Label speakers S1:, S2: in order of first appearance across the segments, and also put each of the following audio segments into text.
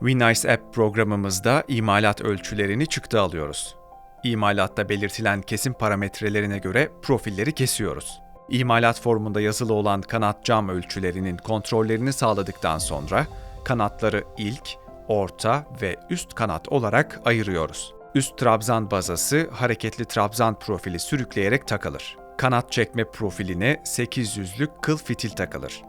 S1: WinNice App programımızda imalat ölçülerini çıktı alıyoruz. İmalatta belirtilen kesim parametrelerine göre profilleri kesiyoruz. İmalat formunda yazılı olan kanat cam ölçülerinin kontrollerini sağladıktan sonra kanatları ilk, orta ve üst kanat olarak ayırıyoruz. Üst trabzan bazası hareketli trabzan profili sürükleyerek takılır. Kanat çekme profiline 800'lük kıl fitil takılır.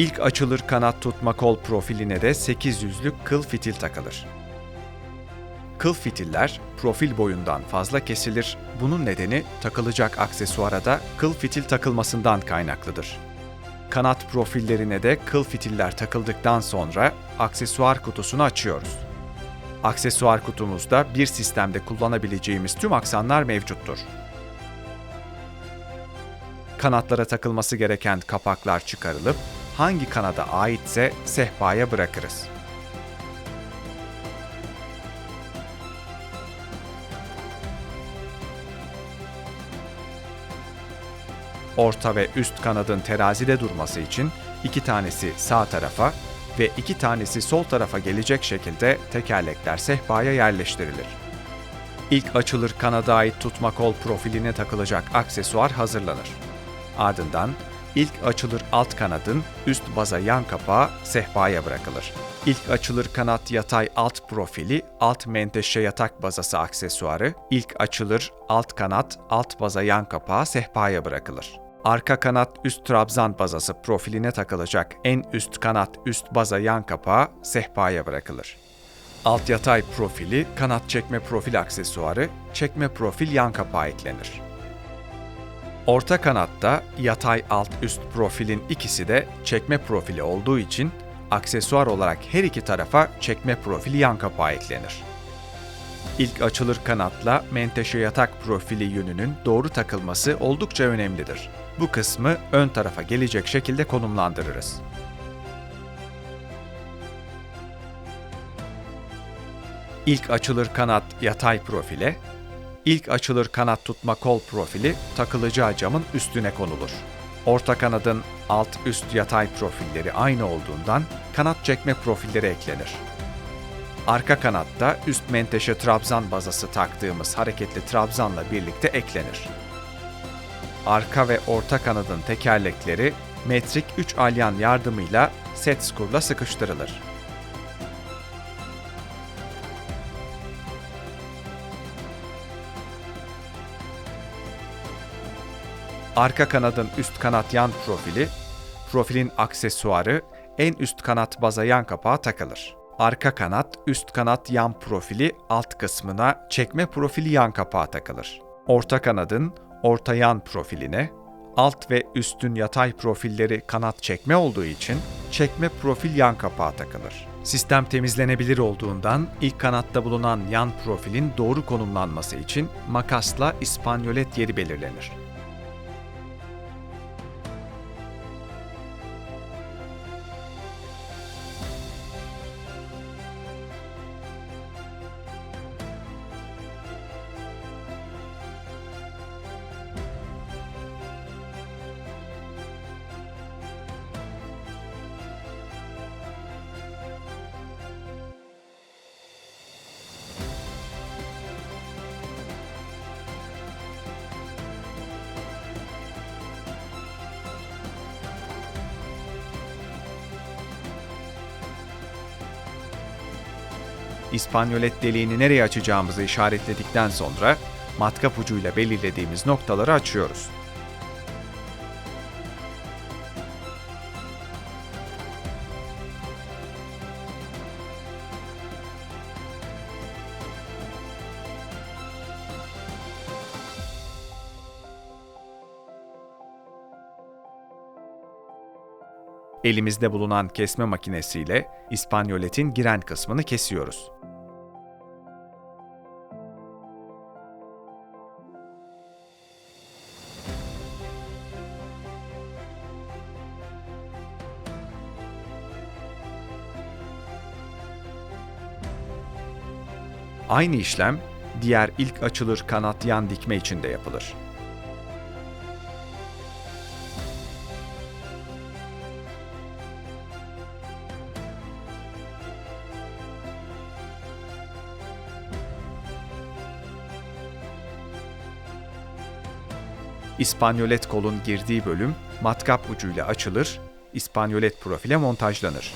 S1: İlk açılır kanat tutma kol profiline de 800'lük kıl fitil takılır. Kıl fitiller profil boyundan fazla kesilir. Bunun nedeni takılacak aksesuara da kıl fitil takılmasından kaynaklıdır. Kanat profillerine de kıl fitiller takıldıktan sonra aksesuar kutusunu açıyoruz. Aksesuar kutumuzda bir sistemde kullanabileceğimiz tüm aksanlar mevcuttur. Kanatlara takılması gereken kapaklar çıkarılıp hangi kanada aitse sehpaya bırakırız. Orta ve üst kanadın terazide durması için iki tanesi sağ tarafa ve iki tanesi sol tarafa gelecek şekilde tekerlekler sehpaya yerleştirilir. İlk açılır kanada ait tutma kol profiline takılacak aksesuar hazırlanır. Ardından İlk açılır alt kanadın üst baza yan kapağı sehpaya bırakılır. İlk açılır kanat yatay alt profili alt menteşe yatak bazası aksesuarı, ilk açılır alt kanat alt baza yan kapağı sehpaya bırakılır. Arka kanat üst trabzan bazası profiline takılacak en üst kanat üst baza yan kapağı sehpaya bırakılır. Alt yatay profili kanat çekme profil aksesuarı çekme profil yan kapağı eklenir. Orta kanatta yatay alt üst profilin ikisi de çekme profili olduğu için aksesuar olarak her iki tarafa çekme profili yan kapağı eklenir. İlk açılır kanatla menteşe yatak profili yönünün doğru takılması oldukça önemlidir. Bu kısmı ön tarafa gelecek şekilde konumlandırırız. İlk açılır kanat yatay profile, İlk açılır kanat tutma kol profili takılacağı camın üstüne konulur. Orta kanadın alt üst yatay profilleri aynı olduğundan kanat çekme profilleri eklenir. Arka kanatta üst menteşe trabzan bazası taktığımız hareketli trabzanla birlikte eklenir. Arka ve orta kanadın tekerlekleri metrik 3 alyan yardımıyla set skurla sıkıştırılır. Arka kanadın üst kanat yan profili, profilin aksesuarı en üst kanat baza yan kapağı takılır. Arka kanat, üst kanat yan profili alt kısmına çekme profili yan kapağı takılır. Orta kanadın orta yan profiline, alt ve üstün yatay profilleri kanat çekme olduğu için çekme profil yan kapağı takılır. Sistem temizlenebilir olduğundan ilk kanatta bulunan yan profilin doğru konumlanması için makasla ispanyolet yeri belirlenir. İspanyolet deliğini nereye açacağımızı işaretledikten sonra matkap ucuyla belirlediğimiz noktaları açıyoruz. Elimizde bulunan kesme makinesiyle İspanyoletin giren kısmını kesiyoruz. Aynı işlem diğer ilk açılır kanat yan dikme için de yapılır. İspanyolet kolun girdiği bölüm matkap ucuyla açılır, İspanyolet profile montajlanır.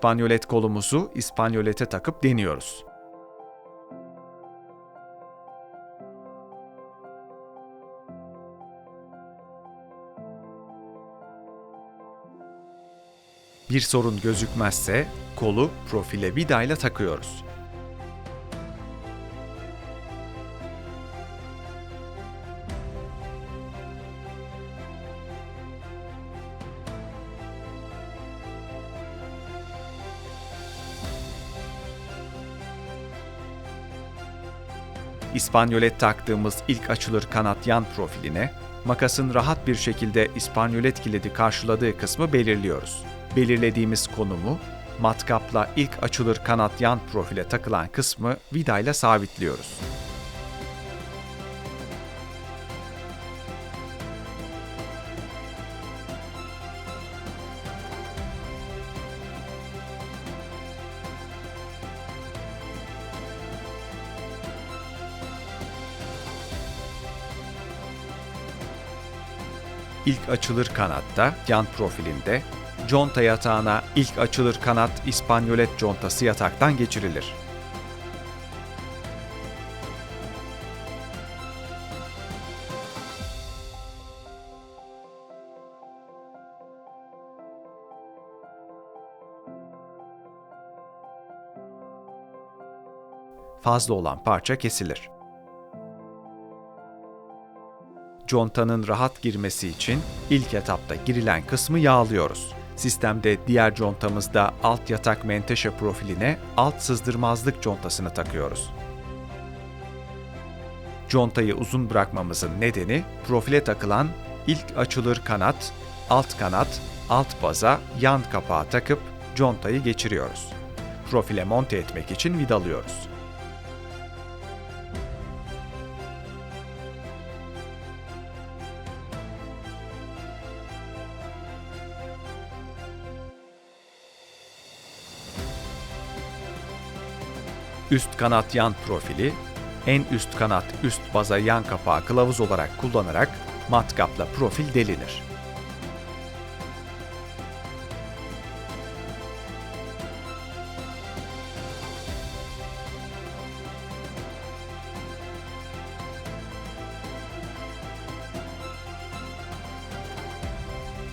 S1: İspanyolet kolumuzu İspanyolete takıp deniyoruz. Bir sorun gözükmezse kolu profile vidayla takıyoruz. İspanyolet taktığımız ilk açılır kanat yan profiline, makasın rahat bir şekilde İspanyolet kilidi karşıladığı kısmı belirliyoruz. Belirlediğimiz konumu, matkapla ilk açılır kanat yan profile takılan kısmı vidayla sabitliyoruz. İlk açılır kanatta, yan profilinde, conta yatağına ilk açılır kanat İspanyolet contası yataktan geçirilir. Fazla olan parça kesilir. Contanın rahat girmesi için ilk etapta girilen kısmı yağlıyoruz. Sistemde diğer contamızda alt yatak menteşe profiline alt sızdırmazlık contasını takıyoruz. Contayı uzun bırakmamızın nedeni profile takılan ilk açılır kanat, alt kanat, alt baza, yan kapağı takıp contayı geçiriyoruz. Profile monte etmek için vidalıyoruz. Üst kanat yan profili, en üst kanat üst baza yan kapağı kılavuz olarak kullanarak matkapla profil delinir.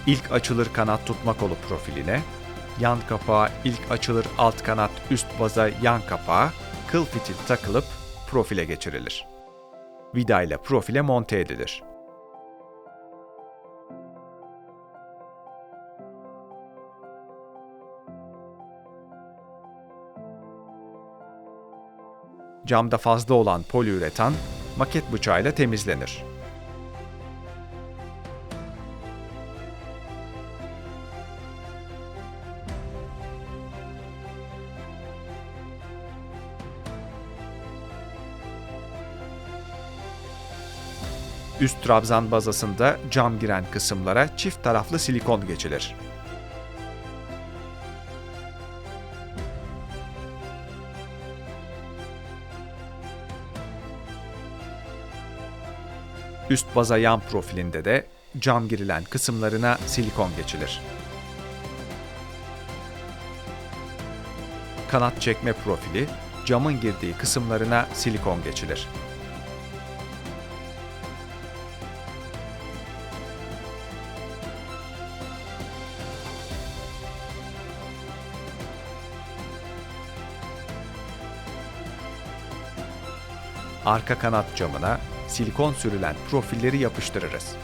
S1: İlk açılır kanat tutma kolu profiline, yan kapağı ilk açılır alt kanat üst baza yan kapağı, kıl fitil takılıp profile geçirilir. Vida ile profile monte edilir. Camda fazla olan poliüretan maket bıçağıyla temizlenir. Üst trabzan bazasında cam giren kısımlara çift taraflı silikon geçilir. Üst baza yan profilinde de cam girilen kısımlarına silikon geçilir. Kanat çekme profili, camın girdiği kısımlarına silikon geçilir. Arka kanat camına silikon sürülen profilleri yapıştırırız.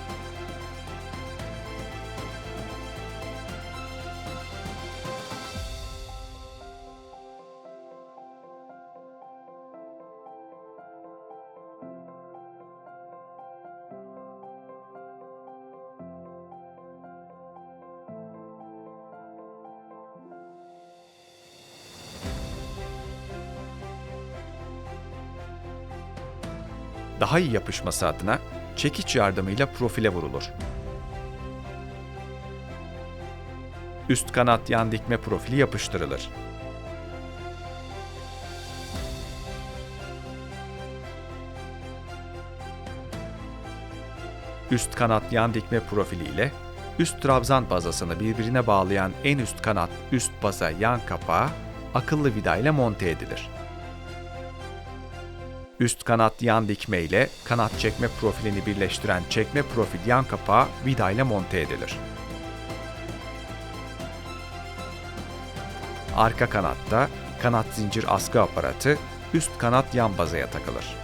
S1: Daha iyi yapışması adına çekiç yardımıyla profile vurulur. Üst kanat yan dikme profili yapıştırılır. Üst kanat yan dikme profili ile üst trabzan bazasını birbirine bağlayan en üst kanat üst baza yan kapağı akıllı vida ile monte edilir. Üst kanat yan dikme ile kanat çekme profilini birleştiren çekme profil yan kapağı vida ile monte edilir. Arka kanatta kanat zincir askı aparatı üst kanat yan bazaya takılır.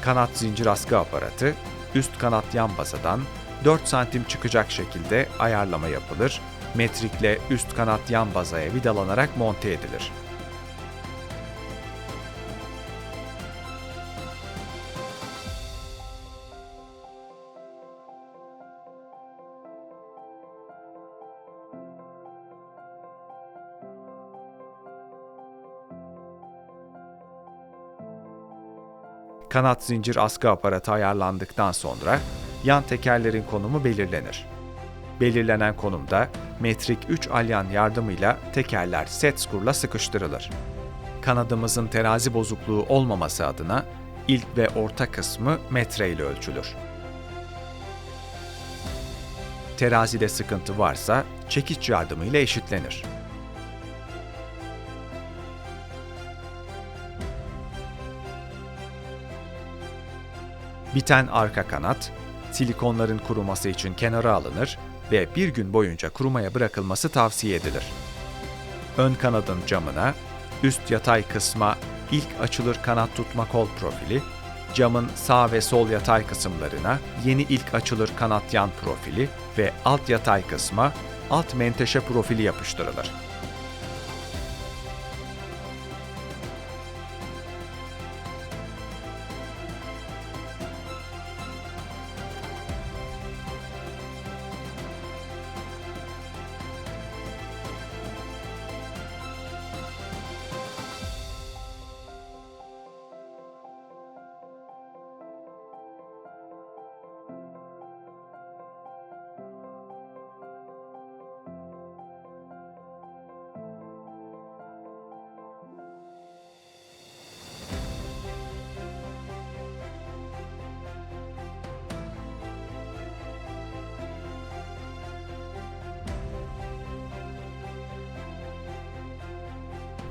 S1: Kanat zincir askı aparatı üst kanat yan bazadan 4 santim çıkacak şekilde ayarlama yapılır metrikle üst kanat yan bazaya vidalanarak monte edilir. Kanat zincir askı aparatı ayarlandıktan sonra yan tekerlerin konumu belirlenir. Belirlenen konumda metrik 3 alyan yardımıyla tekerler set skurla sıkıştırılır. Kanadımızın terazi bozukluğu olmaması adına ilk ve orta kısmı metre ile ölçülür. Terazide sıkıntı varsa çekiç yardımıyla eşitlenir. Biten arka kanat, silikonların kuruması için kenara alınır ve bir gün boyunca kurumaya bırakılması tavsiye edilir. Ön kanadın camına, üst yatay kısma ilk açılır kanat tutma kol profili, camın sağ ve sol yatay kısımlarına yeni ilk açılır kanat yan profili ve alt yatay kısma alt menteşe profili yapıştırılır.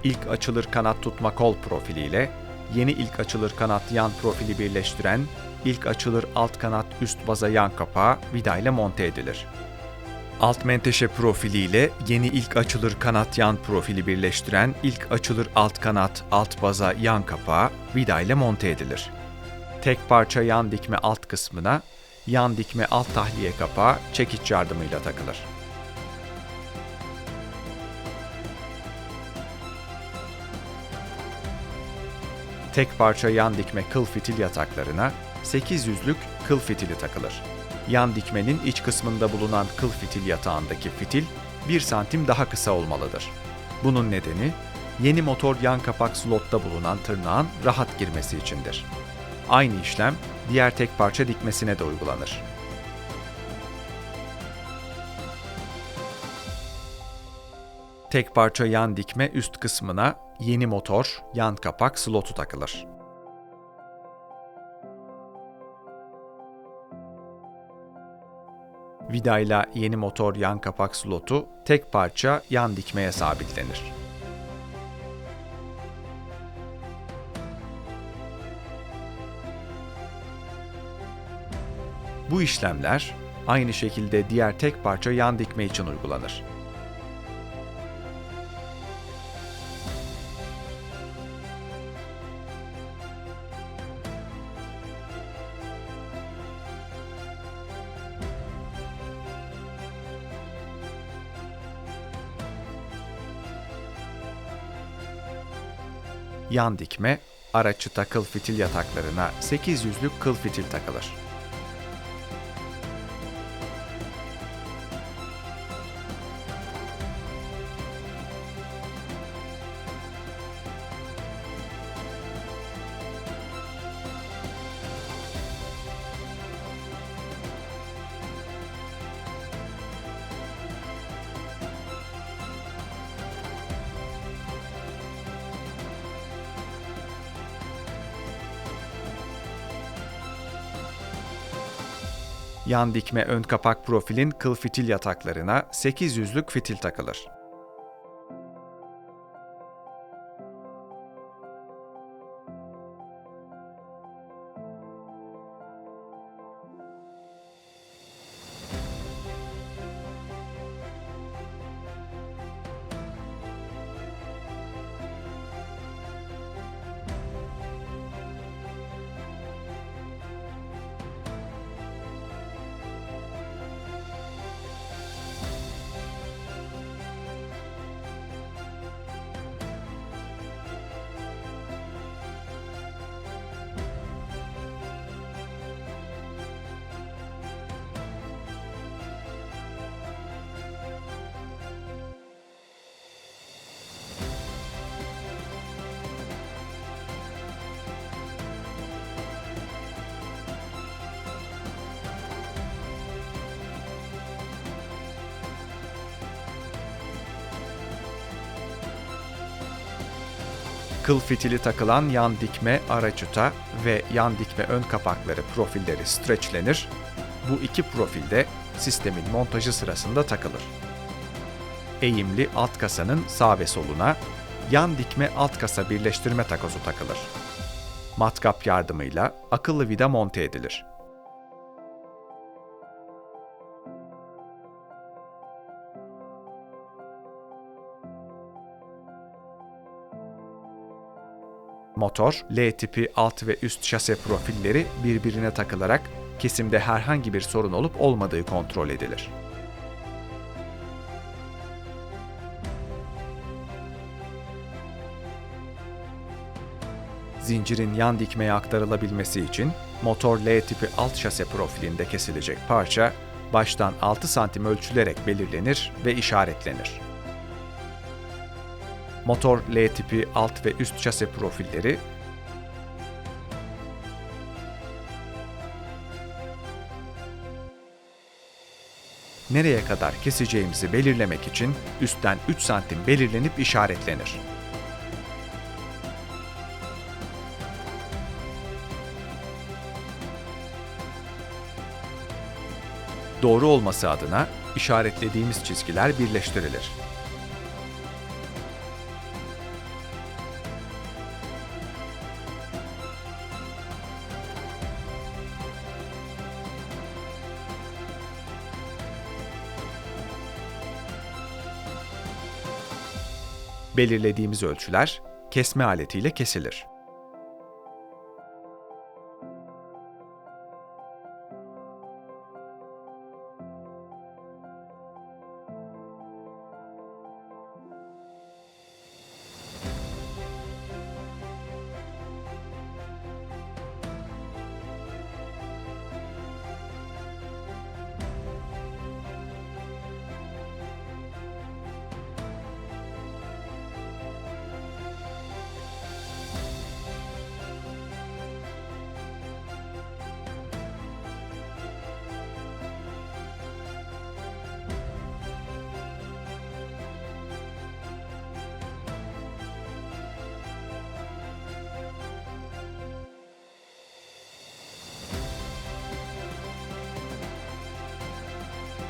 S1: İlk açılır kanat tutma kol profiliyle yeni ilk açılır kanat yan profili birleştiren ilk açılır alt kanat üst baza yan kapağı vida ile monte edilir. Alt menteşe profiliyle yeni ilk açılır kanat yan profili birleştiren ilk açılır alt kanat alt baza yan kapağı vida ile monte edilir. Tek parça yan dikme alt kısmına yan dikme alt tahliye kapağı çekiç yardımıyla takılır. Tek parça yan dikme kıl fitil yataklarına 800'lük kıl fitili takılır. Yan dikmenin iç kısmında bulunan kıl fitil yatağındaki fitil 1 santim daha kısa olmalıdır. Bunun nedeni yeni motor yan kapak slotta bulunan tırnağın rahat girmesi içindir. Aynı işlem diğer tek parça dikmesine de uygulanır. Tek parça yan dikme üst kısmına yeni motor, yan kapak slotu takılır. Vidayla yeni motor yan kapak slotu tek parça yan dikmeye sabitlenir. Bu işlemler aynı şekilde diğer tek parça yan dikme için uygulanır. Yan dikme, ara çıta kıl fitil yataklarına 800'lük kıl fitil takılır. Yan dikme ön kapak profilin kıl fitil yataklarına 800'lük fitil takılır. Kıl fitili takılan yan dikme ara çıta ve yan dikme ön kapakları profilleri streçlenir. Bu iki profilde sistemin montajı sırasında takılır. Eğimli alt kasanın sağ ve soluna yan dikme alt kasa birleştirme takozu takılır. Matkap yardımıyla akıllı vida monte edilir. Motor, L tipi alt ve üst şase profilleri birbirine takılarak kesimde herhangi bir sorun olup olmadığı kontrol edilir. Zincirin yan dikmeye aktarılabilmesi için motor L tipi alt şase profilinde kesilecek parça baştan 6 santim ölçülerek belirlenir ve işaretlenir. Motor L tipi alt ve üst şase profilleri nereye kadar keseceğimizi belirlemek için üstten 3 santim belirlenip işaretlenir. Doğru olması adına işaretlediğimiz çizgiler birleştirilir. Belirlediğimiz ölçüler kesme aletiyle kesilir.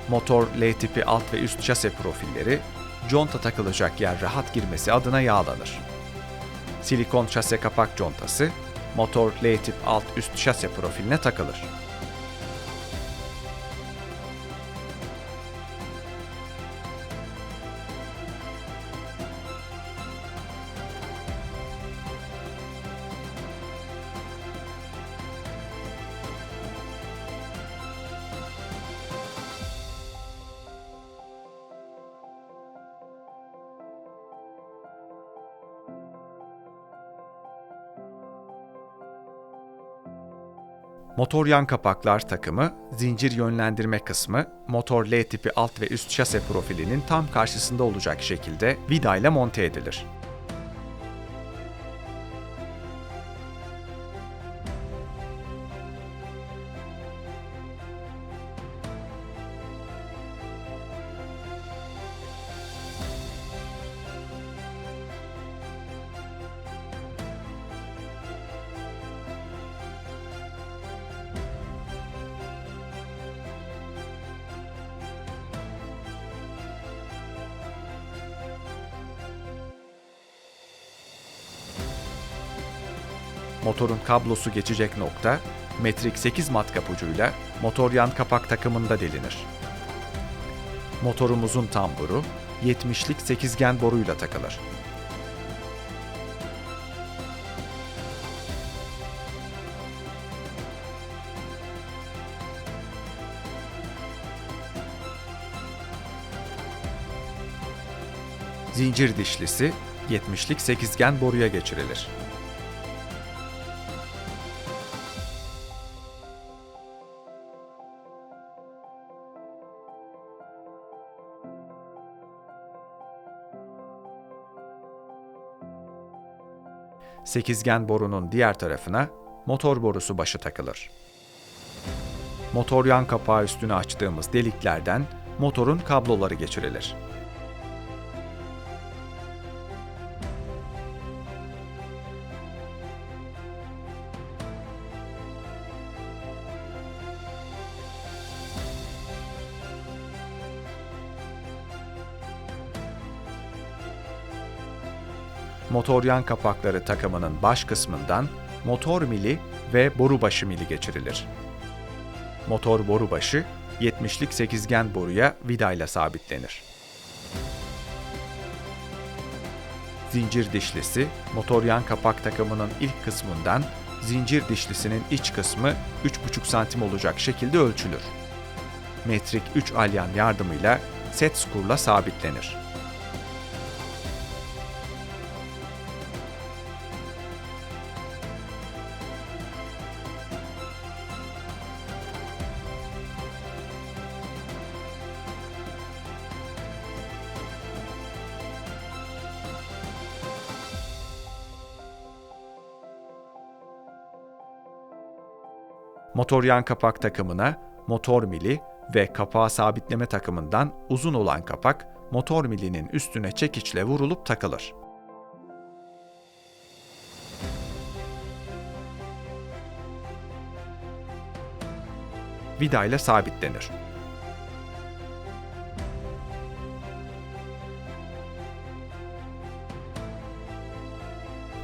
S1: Motor L tipi alt ve üst şase profilleri, conta takılacak yer rahat girmesi adına yağlanır. Silikon şase kapak contası, motor L tip alt üst şase profiline takılır. Motor yan kapaklar takımı, zincir yönlendirme kısmı, motor L tipi alt ve üst şase profilinin tam karşısında olacak şekilde vida ile monte edilir. Motorun kablosu geçecek nokta, metrik 8 matkap ucuyla motor yan kapak takımında delinir. Motorumuzun tamburu 70'lik sekizgen boruyla takılır. Zincir dişlisi 70'lik sekizgen boruya geçirilir. Sekizgen borunun diğer tarafına motor borusu başı takılır. Motor yan kapağı üstüne açtığımız deliklerden motorun kabloları geçirilir. Motor yan kapakları takımının baş kısmından motor mili ve boru başı mili geçirilir. Motor boru başı 70'lik sekizgen boruya vidayla sabitlenir. Zincir dişlisi motor yan kapak takımının ilk kısmından zincir dişlisinin iç kısmı 3,5 santim olacak şekilde ölçülür. Metrik 3 alyan yardımıyla set skurla sabitlenir. Motor yan kapak takımına motor mili ve kapağı sabitleme takımından uzun olan kapak motor milinin üstüne çekiçle vurulup takılır. Vida ile sabitlenir.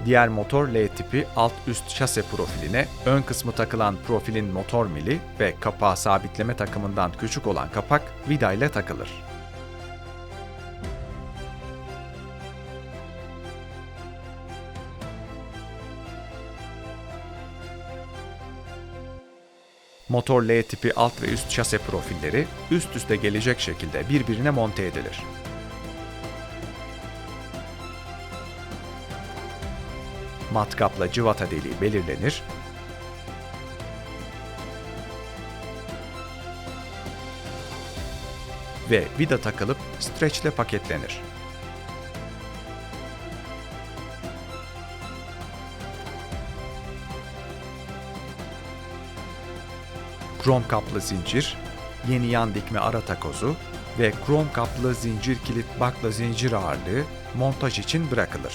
S1: Diğer motor L tipi alt üst şase profiline ön kısmı takılan profilin motor mili ve kapağı sabitleme takımından küçük olan kapak vida ile takılır. Motor L tipi alt ve üst şase profilleri üst üste gelecek şekilde birbirine monte edilir. Matkapla cıvata deliği belirlenir, ve vida takılıp streçle paketlenir. Krom kaplı zincir, yeni yan dikme ara takozu ve krom kaplı zincir kilit bakla zincir ağırlığı montaj için bırakılır.